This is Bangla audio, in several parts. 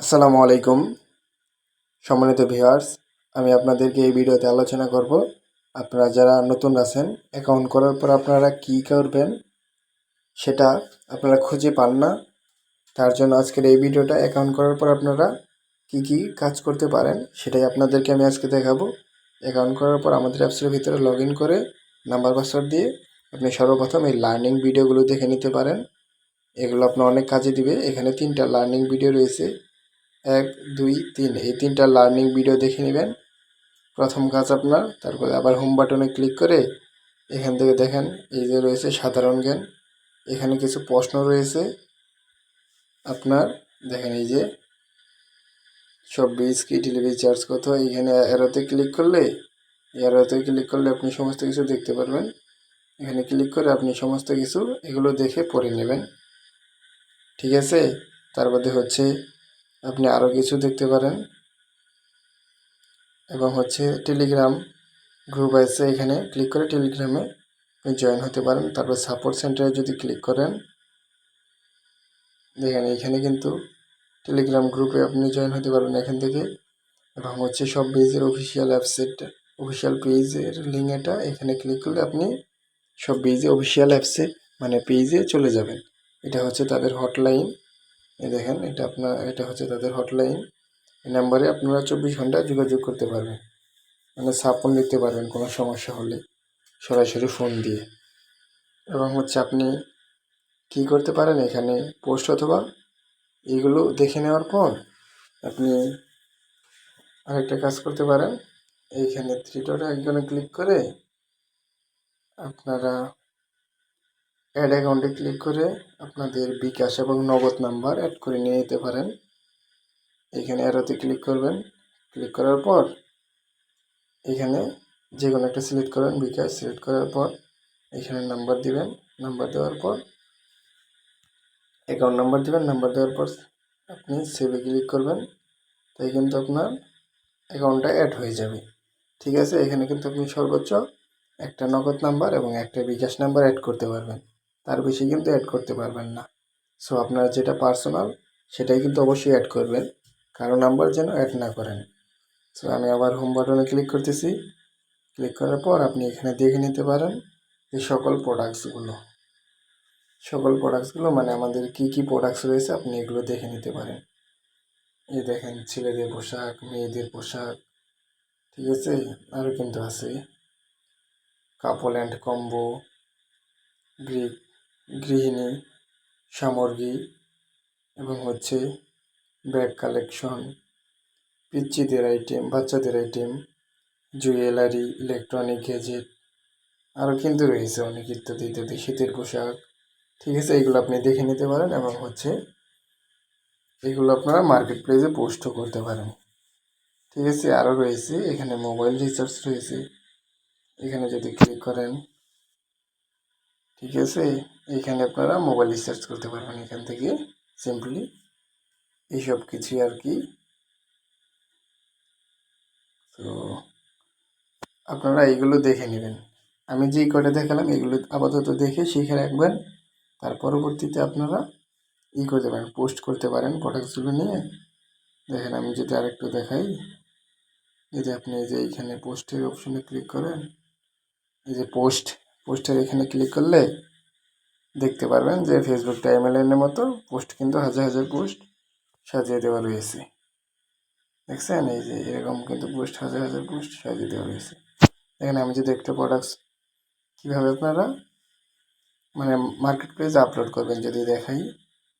আসসালামু আলাইকুম, সম্মানিত ভিউয়ার্স। আমি আপনাদেরকে এই ভিডিওতে আলোচনা করব। আপনারা যারা নতুন আছেন অ্যাকাউন্ট করার পর আপনারা কি করবেন সেটা আপনারা খুঁজে পান না। তার জন্য আজকের এই ভিডিওটা অ্যাকাউন্ট করার পর আপনারা কি কি কাজ করতে পারেন সেটাই আপনাদেরকে আমি আজকে দেখাবো। অ্যাকাউন্ট করার পর আমাদের অ্যাপসের ভিতরে লগ করে নাম্বার পাসওয়ার্ড দিয়ে আপনি সর্বপ্রথম এই লার্নিং ভিডিওগুলো দেখে নিতে পারেন। এগুলো আপনার অনেক কাজে দিবে। এখানে তিনটা লার্নিং ভিডিও রয়েছে। এক, দুই, তিন। এই তিনটা লার্নিং ভিডিও দেখে নেবেন। প্রথম কাজ আপনার, তারপরে আবার হোম বাটনে ক্লিক করে এখান থেকে দেখেন, এই যে রয়েছে সাধারণ জ্ঞান। এখানে কিছু প্রশ্ন রয়েছে। আপনার, দেখেন এই যে, চব্বিশ কি ডেলিভারি চার্জ কত? এখানে এরোতে ক্লিক করলে এরোতে ক্লিক করলে আপনি সমস্ত কিছু দেখতে পারবেন। এখানে ক্লিক করে আপনি সমস্ত কিছু এগুলো দেখে পড়ে নেবেন। ঠিক আছে? তার মধ্যে হচ্ছে আপনি আরও কিছু দেখতে পারেন। এবং হচ্ছে টেলিগ্রাম গ্রুপ আছে, এখানে ক্লিক করে টেলিগ্রামে জয়েন হতে পারেন। তারপর সাপোর্ট সেন্টারে যদি ক্লিক করেন, দেখেন এখানে কিন্তু টেলিগ্রাম গ্রুপে আপনি জয়েন হতে পারবেন এখান থেকে। এবং হচ্ছে সব পেজের অফিসিয়াল অ্যাপসেট অফিসিয়াল পেজের লিঙ্ক এটা এখানে ক্লিক করলে আপনি সব পেজে অফিসিয়াল অ্যাপসে মানে পেজে চলে যাবেন। এটা হচ্ছে তাদের হটলাইন এই দেখেন, এটা আপনার, এটা হচ্ছে তাদের হটলাইন এই নাম্বারে আপনারা চব্বিশ ঘণ্টা যোগাযোগ করতে পারবেন। মানে সাপোর্ট নিতে পারবেন, কোনো সমস্যা হলে সরাসরি ফোন দিয়ে। এবং হচ্ছে আপনি কি করতে পারেন এখানে পোস্ট অথবা এগুলো দেখে নেওয়ার পর আপনি আরেকটা কাজ করতে পারেন। এইখানে থ্রি একজনে ক্লিক করে আপনারা অ্যাড অ্যাকাউন্টে ক্লিক করে আপনাদের বিকাশ এবং নগদ নাম্বার অ্যাড করে নিয়ে যেতে পারেন। এখানে অ্যারোতে ক্লিক করবেন। ক্লিক করার পর এখানে যে কোনো একটা সিলেক্ট করবেন বিকাশ সিলেক্ট করার পর এখানে নাম্বার দিবেন। নাম্বার দেওয়ার পর অ্যাকাউন্ট নাম্বার দিবেন। নাম্বার দেওয়ার পর আপনি সেভে ক্লিক করবেন। তাই কিন্তু আপনার অ্যাকাউন্টটা অ্যাড হয়ে যাবে। ঠিক আছে? এখানে কিন্তু আপনি সর্বোচ্চ একটা নগদ নাম্বার এবং একটা বিকাশ নাম্বার অ্যাড করতে পারবেন। তার বেশি কিন্তু অ্যাড করতে পারবেন না। সো আপনার যেটা পার্সোনাল সেটাই কিন্তু অবশ্যই অ্যাড করবেন। কারও নাম্বার যেন অ্যাড না করেন। সো আমি আবার হোম বাটনে ক্লিক করতেছি। ক্লিক করার পর আপনি এখানে দেখে নিতে পারেন এই সকল প্রোডাক্টসগুলো সকল প্রোডাক্টসগুলো মানে আমাদের কি কি প্রোডাক্টস রয়েছে আপনি এগুলো দেখে নিতে পারেন। এই দেখেন ছেলেদের পোশাক, মেয়েদের পোশাক, ঠিক আছে? আরও কিন্তু আছে। কাপল অ্যান্ড কম্বো গ্রিক গৃহিণী, সামগ্রী এবং হচ্ছে ব্যাগ কালেকশন পিচ্চিদের আইটেম বাচ্চাদের আইটেম জুয়েলারি ইলেকট্রনিক গ্যাজেট আরও কিন্তু রয়েছে অনেক ইত্যাদি ইত্যাদি, শীতের পোশাক। ঠিক আছে, এগুলো আপনি দেখে নিতে পারেন এবং হচ্ছে এগুলো আপনারা মার্কেট প্লেসে পোস্টও করতে পারেন। ঠিক আছে আরও রয়েছে, এখানে মোবাইল রিচার্জ রয়েছে। এখানে যদি ক্লিক করেন ঠিক আছে? এখানে আপনারা মোবাইল রিচার্জ করতে পারবেন এখান থেকে সিম্পলি এইসব কিছুই আর কি। তো আপনারা এইগুলো দেখে নেবেন। আমি যেই কটা দেখালাম এগুলো আপাতত দেখে শিখে রাখবেন। তার পরবর্তীতে আপনারা ই করতে পারেন পোস্ট করতে পারেন প্রোডাক্টসগুলো নিয়ে। দেখেন আমি যদি আরেকটু দেখাই। যদি আপনি যে এইখানে পোস্টের অপশনে ক্লিক করেন। এই যে পোস্ট পোস্টের এখানে ক্লিক করলে দেখতে পারবেন যে ফেসবুক টাইমলাইনের মতো পোস্ট কিন্তু হাজার হাজার পোস্ট সাজিয়ে দেওয়া রয়েছে। দেখছেন? এই যে এরকম কিন্তু পোস্ট হাজার হাজার পোস্ট সাজিয়ে দেওয়া রয়েছে। দেখেন, আমি যদি একটা প্রোডাক্টস কীভাবে আপনারা মানে মার্কেট প্লেসে আপলোড করবেন যদি দেখাই,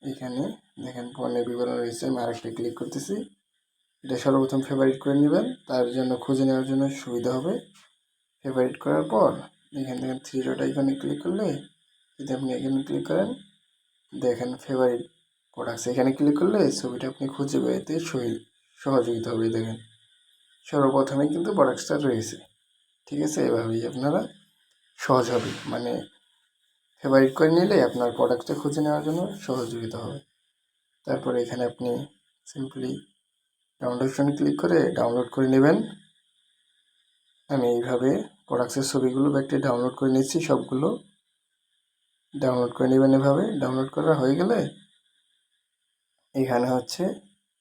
এখানে দেখেন পণ্যের বিবরণ রয়েছে, আমি আরেকটা ক্লিক করতেছি। এটা সর্বপ্রথম ফেভারিট করে নেবেন, তার জন্য খুঁজে নেওয়ার জন্য সুবিধা হবে। ফেভারিট করার পর এখান থেকে থ্রি ডট আইকনে ক্লিক করলে যদি আপনি এখানে ক্লিক করেন, দেখেন ফেভারিট প্রোডাক্টস এখানে ক্লিক করলে ছবিটা আপনি খুঁজে পেতে সহযোগিতা হবে, দেখেন। সর্বপ্রথমে কিন্তু প্রোডাক্টসটা রয়েছে, ঠিক আছে? এভাবেই আপনারা সহজ হবে মানে ফেভারিট করে নিলে আপনার প্রোডাক্টটা খুঁজে নেওয়ার জন্য সহযোগিতা হবে। তারপরে এখানে আপনি সিম্পলি ডাউনলোড ক্লিক করে ডাউনলোড করে নেবেন। আমি এইভাবে প্রোডাক্টসের ছবিগুলো ব্যাগটি ডাউনলোড করে নিচ্ছি, সবগুলো ডাউনলোড করে নেবেন এভাবে। ডাউনলোড করা হয়ে গেলে এখানে হচ্ছে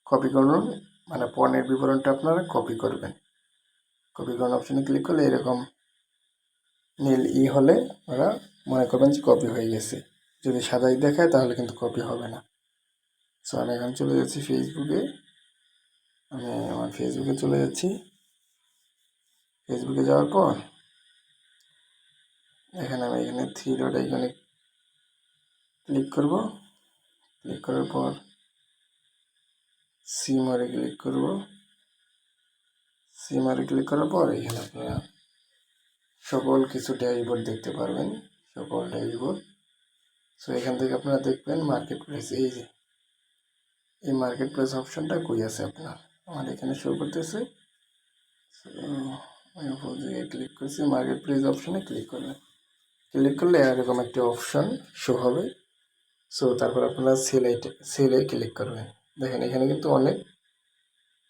কপি করুন। মানে পণ্যের বিবরণটা আপনারা কপি করবেন। কপি করুন অপশানে ক্লিক করলে এরকম নীল ই হলে ওরা মনে করবেন যে কপি হয়ে গেছে। যদি সাদাই দেখায় তাহলে কিন্তু কপি হবে না। সো আমি এখন চলে যাচ্ছি ফেসবুকে আমি আমার ফেসবুকে চলে যাচ্ছি। ফেসবুকে যাওয়ার পর এখানে আমি এখানে থ্রি ডট এখানে ক্লিক করব। ক্লিক করার পর সিমারে ক্লিক করব। সিমারে ক্লিক করার পর এখানে আপনারা সকল কিছু ড্যাশবোর্ড দেখতে পারবেন, সকল ড্যাশবোর্ড সো এখান থেকে আপনারা দেখবেন মার্কেট প্রাইস এই যে, এই মার্কেট প্রাইস অপশনটা কই আছে আপনার? আমার এখানে শো করতেছে। আমি ক্লিক করছি মার্কেট প্রাইস অপশনে ক্লিক করবেন ক্লিক করলে এরকম একটি অপশন শো হবে। সো তারপর আপনারা সেলে সেলে ক্লিক করবেন। দেখেন, এখানে কিন্তু অনেক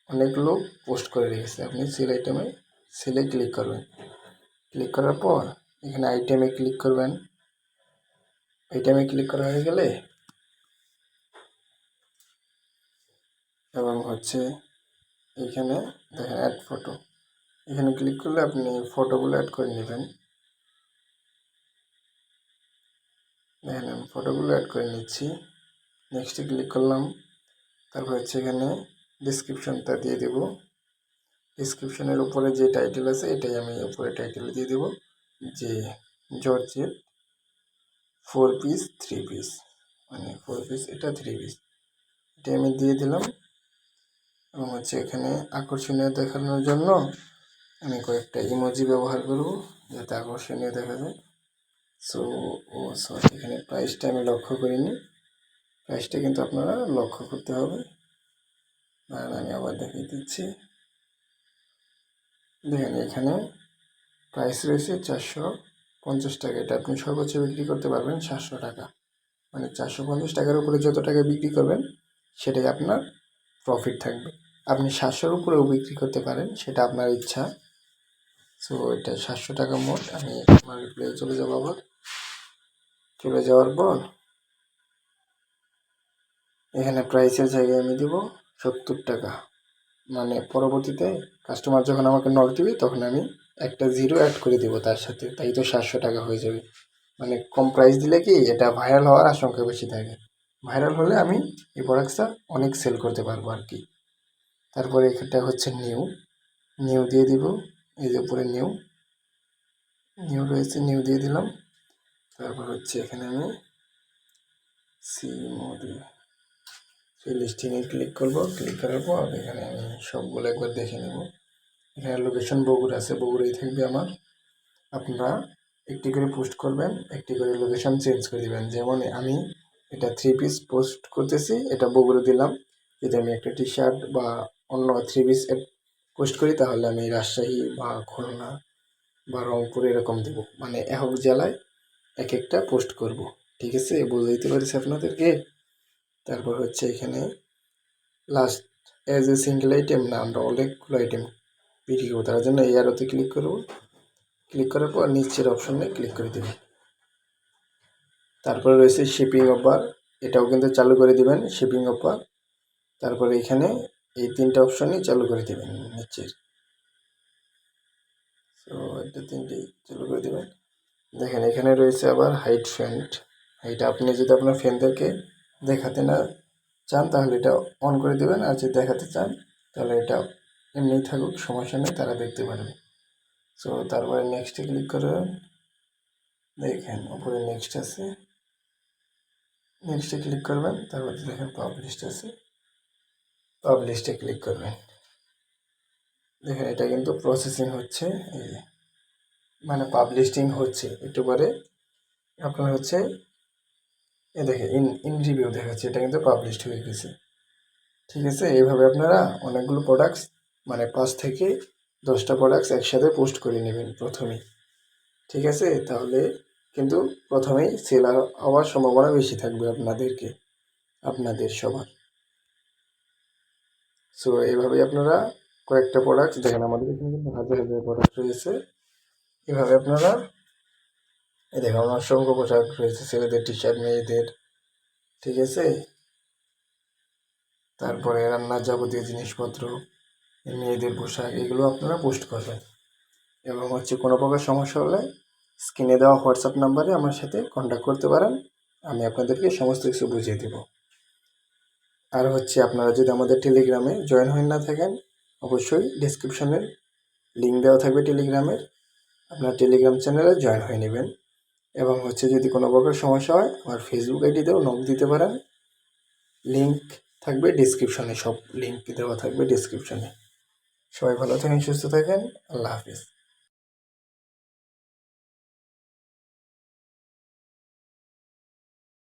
অনেক লোক পোস্ট করে রেখেছে। আপনি সেল আইটেমে সেলে ক্লিক করবেন। ক্লিক করার পর এখানে আইটেমে ক্লিক করবেন। আইটেমে ক্লিক করা হয়ে গেলে এবং হচ্ছে এখানে দেখেন অ্যাড ফটো এখানে ক্লিক করলে আপনি ফটোগুলো অ্যাড করে নেবেন। দেখেন আমি ফটোগুলো অ্যাড করে নিচ্ছি। নেক্সটে ক্লিক করলাম। তারপর হচ্ছে এখানে ডিসক্রিপশনটা দিয়ে দেব। ডিসক্রিপশনের উপরে যে টাইটেল আছে, এটাই আমি উপরে টাইটেল দিয়ে দেব। যে জর্জের ফোর পিস থ্রি পিস মানে ফোর পিস এটা থ্রি পিস এটা আমি দিয়ে দিলাম। এবং হচ্ছে এখানে আকর্ষণীয় দেখানোর জন্য আমি কয়েকটা ইমোজি ব্যবহার করব, যাতে আকর্ষণীয় দেখা যায়। সো ও সরি এখানে প্রাইসটা আমি লক্ষ্য করিনি। প্রাইসটা কিন্তু আপনারা লক্ষ্য করতে হবে। দাঁড়ান আমি আবার দেখিয়ে দিচ্ছি। দেখেন এখানে প্রাইস রয়েছে চারশো পঞ্চাশ টাকা। এটা আপনি সর্বোচ্চ বিক্রি করতে পারবেন সাতশো টাকা। মানে চারশো পঞ্চাশ টাকার উপরে যত টাকা বিক্রি করবেন সেটাই আপনার প্রফিট থাকবে। আপনি সাতশোর উপরেও বিক্রি করতে পারেন সেটা আপনার ইচ্ছা। সো এটা সাতশো টাকা মোট। আমি মার্কেট প্লেসে চলে যাব আবার। চলে যাওয়ার পর এখানে প্রাইসের জায়গায় আমি দেব সত্তর টাকা। মানে পরবর্তীতে কাস্টমার যখন আমাকে নক দিবে, তখন আমি একটা জিরো অ্যাড করে দেবো তার সাথে। তাই তো সাতশো টাকা হয়ে যাবে। মানে কম প্রাইস দিলে কি এটা ভাইরাল হওয়ার আশঙ্কা বেশি থাকে। ভাইরাল হলে আমি এই প্রোডাক্টসটা অনেক সেল করতে পারব আর কি। তারপরে এটা হচ্ছে নিউ নিউ দিয়ে দিব। এই যে উপরে নিউ নিউ রয়েছে নিউ দিয়ে দিলাম। তারপর হচ্ছে এখানে আমি সি মোডে সেই লিস্টিংয়ে ক্লিক করব। ক্লিক করার পর এখানে আমি সবগুলো একবার দেখে নেব। এখানে লোকেশন বগুড়া আছে বগুড়াই থাকবে আমার। আপনারা একটি করে পোস্ট করবেন, একটি করে লোকেশন চেঞ্জ করে দেবেন। যেমন আমি এটা থ্রি পিস পোস্ট করতেছি, এটা বগুড়া দিলাম। যদি আমি একটা টি শার্ট বা অন্য থ্রি পিস পোস্ট করি, তাহলে আমি রাজশাহী বা খুলনা বা রংপুর এরকম দেবো। মানে এক জেলায় এক একটা পোস্ট করব। ঠিক আছে? বুঝাইতে পারছি আপনাদেরকে? তারপর হচ্ছে এখানে last as a single item না, আমরা অনেকগুলো আইটেম বিক্রি করব। তার জন্য এই আরোতে ক্লিক করব। ক্লিক করার পর নিচের অপশনে ক্লিক করে দেবেন। তারপরে রয়েছে শিপিং অফার এটাও কিন্তু চালু করে দিবেন শিপিং অফার তারপরে এখানে এই তিনটা অপশনই চালু করে দেবেন, নিচের। তো এটা তিনটেই চালু করে দেবেন। দেখেন, এখানে রয়েছে আবার হাইট ফ্যান্ট এটা আপনি যদি আপনার ফ্যানদেরকে দেখাতে না চান, তাহলে এটা অন করে দেবেন। আর যদি দেখাতে চান, তাহলে এটা এমনি থাকুক, সমস্যা নেই, তারা দেখতে পারবে। সো তারপরে নেক্সটে ক্লিক করবেন দেখেন, উপরে নেক্সট আছে। নেক্সটে ক্লিক করবেন, তারপরে দেখেন পাবলিশড আছে। পাবলিশডে ক্লিক করবেন। দেখেন, এটা কিন্তু প্রসেসিং হচ্ছে। এই মানে পাবলিশিং হচ্ছে। একটু পরে আপনার হচ্ছে, এ দেখে ইন ইন রিভিউ দেখাচ্ছে, এটা কিন্তু পাবলিশড হয়ে গেছে। ঠিক আছে? এইভাবে আপনারা অনেকগুলো প্রোডাক্টস মানে পাঁচ থেকে দশটা প্রোডাক্টস একসাথে পোস্ট করে নেবেন প্রথমেই ঠিক আছে? তাহলে কিন্তু প্রথমেই সেল হওয়ার সম্ভাবনা বেশি থাকবে আপনাদেরকে, আপনাদের সবার। সো এইভাবেই আপনারা কয়েকটা প্রোডাক্ট দেখেন আমাদের এখানে কিন্তু হাজার হাজার প্রোডাক্ট রয়েছে। এভাবে আপনারা, এই দেখেন, আমার অসংখ্য পোশাক রয়েছে, ছেলেদের টি শার্ট মেয়েদের, ঠিক আছে? তারপরে রান্নার যাবতীয় জিনিসপত্র, মেয়েদের পোশাক, এগুলো আপনারা পোস্ট করবেন। এবং হচ্ছে কোনো প্রকার সমস্যা হলে স্ক্রিনে দেওয়া হোয়াটসঅ্যাপ নাম্বারে আমার সাথে কন্ট্যাক্ট করতে পারেন, আমি আপনাদেরকে সমস্ত কিছু বুঝিয়ে দেব। আর হচ্ছে আপনারা যদি আমাদের টেলিগ্রামে জয়েন হয়ে না থাকেন, অবশ্যই ডিসক্রিপশনের লিঙ্ক দেওয়া থাকবে টেলিগ্রামের আপনার টেলিগ্রাম চ্যানেলে জয়েন হয়ে নেবেন। এবং হচ্ছে যদি কোনো প্রকার সমস্যা হয়, আমার ফেসবুক আইডিতেও নক দিতে পারেন। লিঙ্ক থাকবে ডিসক্রিপশনে সব লিঙ্ক দেওয়া থাকবে ডিসক্রিপশনে সবাই ভালো থাকেন, সুস্থ থাকেন, আল্লাহ হাফিজ।